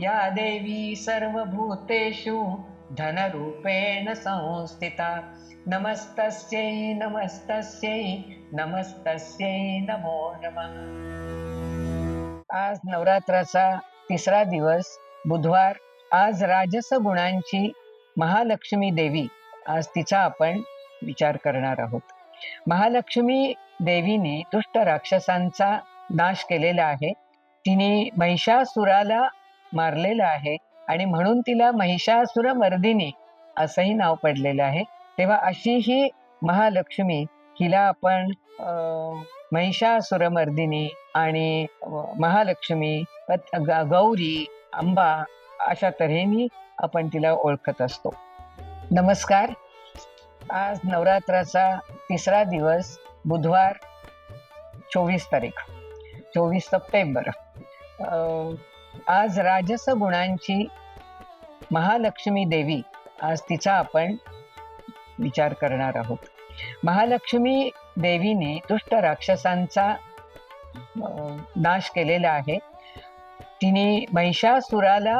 या देवी सर्वभूतेषु धनरूपेण संस्थिता। नमस्तस्यै नमस्तस्यै नमस्तस्यै नमो नमः। आज नवरात्राचा तिसरा दिवस बुधवार. आज राजस गुणांची महालक्ष्मी देवी आज तिचा आपण विचार करणार आहोत. महालक्ष्मी देवीने दुष्ट राक्षसांचा नाश केलेला आहे. तिने महिषासुराला मारलेलं आहे आणि म्हणून तिला महिषासुर मर्दिनी असंही नाव पडलेलं आहे. तेव्हा अशी ही महालक्ष्मी हिला आपण अं, महिषासुरमर्दिनी आणि महालक्ष्मी गौरी अंबा अशा तऱ्हेने आपण तिला ओळखत असतो. नमस्कार. आज नवरात्राचा तिसरा दिवस बुधवार चोवीस तारीख चोवीस सप्टेंबर. अं, आज राजस गुणांची महालक्ष्मी देवी आज तिचा आपण विचार करणार आहोत. महालक्ष्मी देवीने दुष्ट राक्षसांचा नाश केलेला आहे. तिने महिषासुराला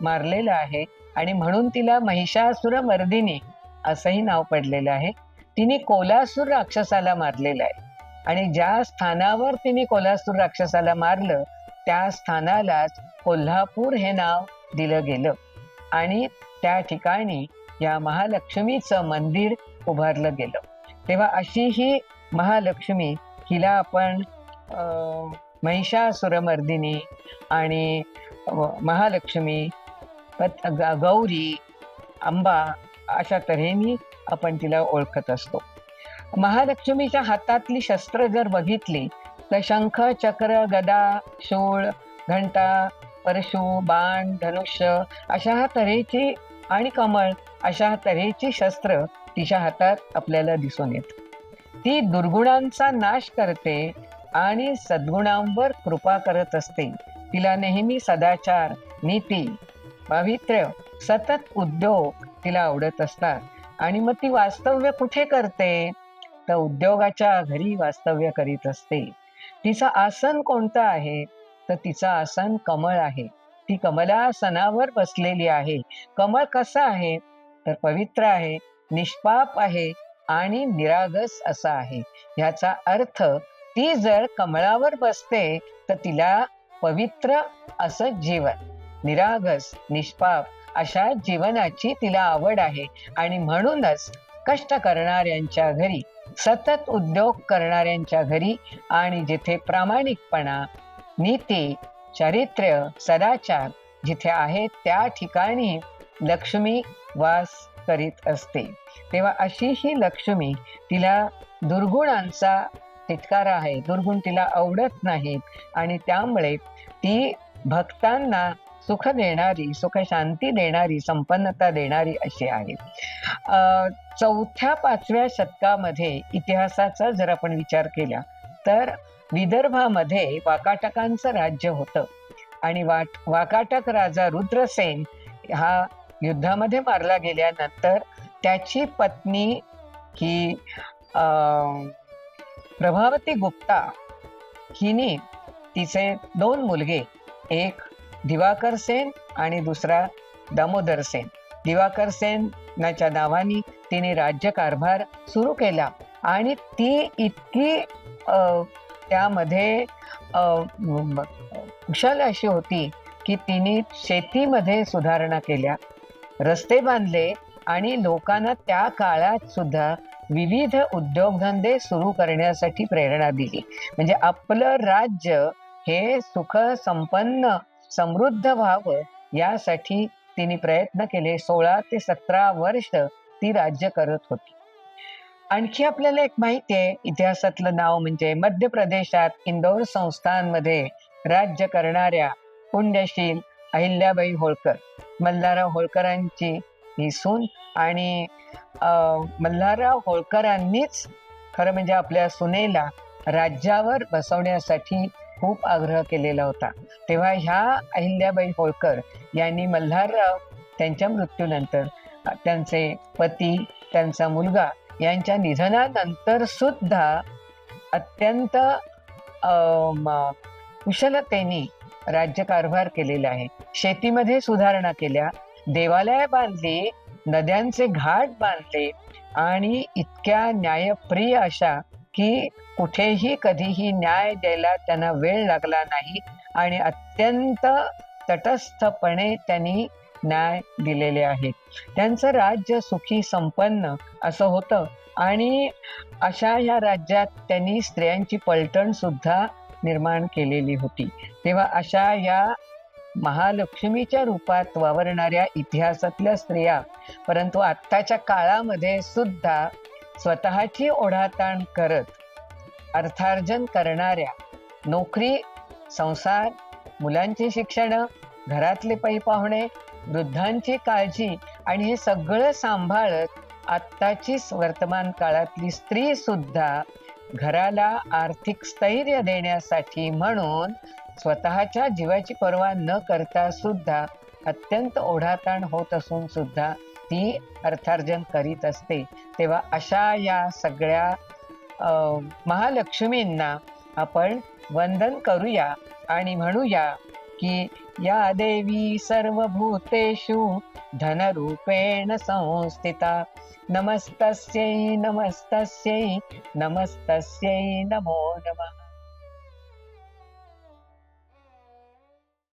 मारलेलं आहे आणि म्हणून तिला महिषासुर मर्दिनी असंही नाव पडलेलं आहे. तिने कोलासूर राक्षसाला मारलेलं आहे. आणि ज्या स्थानावर तिने कोलासूर राक्षसाला मारलं त्या स्थानालाच कोल्हापूर हे नाव दिलं गेलं. आणि त्या ठिकाणी या महालक्ष्मीचं मंदिर उभारलं गेलं. तेव्हा अशी ही महालक्ष्मी हिला आपण अं, महिषासुरमर्दिनी आणि महालक्ष्मी ग- गौरी अंबा अशा तऱ्हेने आपण तिला ओळखत असतो. महालक्ष्मीच्या हातातली शस्त्र जर बघितली तर शंख चक्र गदा शूळ घंटा परशु बाण धनुष्य अशा तऱ्हेची आणि कमळ अशा तऱ्हेची शस्त्र तिच्या हातात आपल्याला दिसून येत. ती दुर्गुणांचा नाश करते आणि सद्गुणांवर कृपा करत असते. तिला नेहमी सदाचार नीती पावित्र्य सतत उद्योग तिला आवडत असतात. आणि मग ती वास्तव्य कुठे करते? तर उद्योगाच्या घरी वास्तव्य करीत असते. तिचं आसन कोणतं आहे? तर तिचं आसन कमळ आहे. ती कमलासनावर बसलेली आहे. कमळ कसं आहे? तर पवित्र आहे निष्पाप आहे आणि निरागस असा आहे. ह्याचा अर्थ ती जर कमळावर बसते तर तिला पवित्र असं जीवन. निरागस निष्पाप अशा जीवनाची तिला आवड आहे. आणि म्हणूनच कष्ट करणाऱ्यांच्या घरी सतत उद्योग करणाऱ्यांच्या घरी आणि जिथे प्रामाणिकपणा नीती चारित्र्य सदाचार जिथे आहे त्या ठिकाणी लक्ष्मी वास करीत असते. तेव्हा अशी ही लक्ष्मी तिला दुर्गुणांचा तिटकारा आहे. दुर्गुण तिला आवडत नाहीत आणि त्यामुळे ती भक्तांना सुख देणारी सुख शांती देणारी संपन्नता देणारी अशी आहे. अं, चौथ्या पाचव्या शतकामध्ये इतिहासाचा जर आपण विचार केला तर विदर्भामध्ये वाकाटकांचं राज्य होतं. आणि वाट वाकाटक राजा रुद्रसेन हा युद्धामध्ये मारला गेल्यानंतर त्याची पत्नी ही अं, प्रभावती गुप्ता हिने तिचे दोन मुलगे एक दिवाकर सेन आणि दुसरा दामोदर सेन. दिवाकर सेनाच्या नावाने तिने राज्यकारभार सुरू केला आणि ती इतकी त्यामध्ये कुशल अशी होती की तिने शेतीमध्ये सुधारणा केल्या. रस्ते बांधले आणि लोकांना त्या काळात सुद्धा विविध उद्योगधंदे सुरू करण्यासाठी प्रेरणा दिली. म्हणजे आपलं राज्य हे सुख संपन्न समृद्ध व्हावं यासाठी तिने प्रयत्न केले. सोळा ते सतरा वर्ष ती राज्य करत होती. आणखी आपल्याला एक माहिती आहे. इतिहासातलं नाव म्हणजे मध्य प्रदेशात इंदौर संस्थांमध्ये राज्य करणाऱ्या पुण्यशील अहिल्याबाई होळकर मल्हारराव होळकरांची ही सून आणि अं, मल्हारराव होळकरांनीच खरं म्हणजे आपल्या सुनेला राज्यावर बसवण्यासाठी खूप आग्रह केलेला होता. तेव्हा ह्या अहिल्याबाई होळकर यांनी मल्हारराव त्यांच्या मृत्यूनंतर त्यांचे पती त्यांचा मुलगा यांच्या निधनानंतर सुद्धा अत्यंत कुशलतेने राज्यकारभार केलेला आहे. शेतीमध्ये सुधारणा केल्या देवालय बांधली नद्यांचे घाट बांधले आणि इतक्या न्यायप्रिय अशा की कुठेही कधीही न्याय द्यायला त्यांना वेळ लागला नाही आणि अत्यंत तटस्थपणे त्यांनी न्याय दिलेले आहेत. त्यांचं राज्य सुखी संपन्न असं होतं आणि अशा ह्या राज्यात त्यांनी स्त्रियांची पलटण सुद्धा निर्माण केलेली होती. तेव्हा अशा या महालक्ष्मीच्या रूपात वावरणाऱ्या इतिहासातल्या स्त्रिया परंतु आत्ताच्या काळामध्ये सुद्धा स्वतःची ओढाताण करत अर्थार्जन करणाऱ्या नोकरी संसार मुलांची शिक्षण घरातले पै पाहुणे वृद्धांची काळजी आणि हे सगळं सांभाळत आत्ताचीच वर्तमान काळातली स्त्री सुद्धा घराला आर्थिक स्थैर्य देण्यासाठी म्हणून स्वतःच्या जीवाची पर्वा न करता सुद्धा अत्यंत ओढाताण होत असून सुद्धा ती अर्थार्जन करीत असते. तेव्हा अशा या सगळ्या महालक्ष्मींना आपण वंदन करूया आणि म्हणूया की या देवी सर्वभूतेषु धनरूपेण संस्थिता. नमस्तस्यै नमस्तस्यै नमस्तस्यै नमो नमः.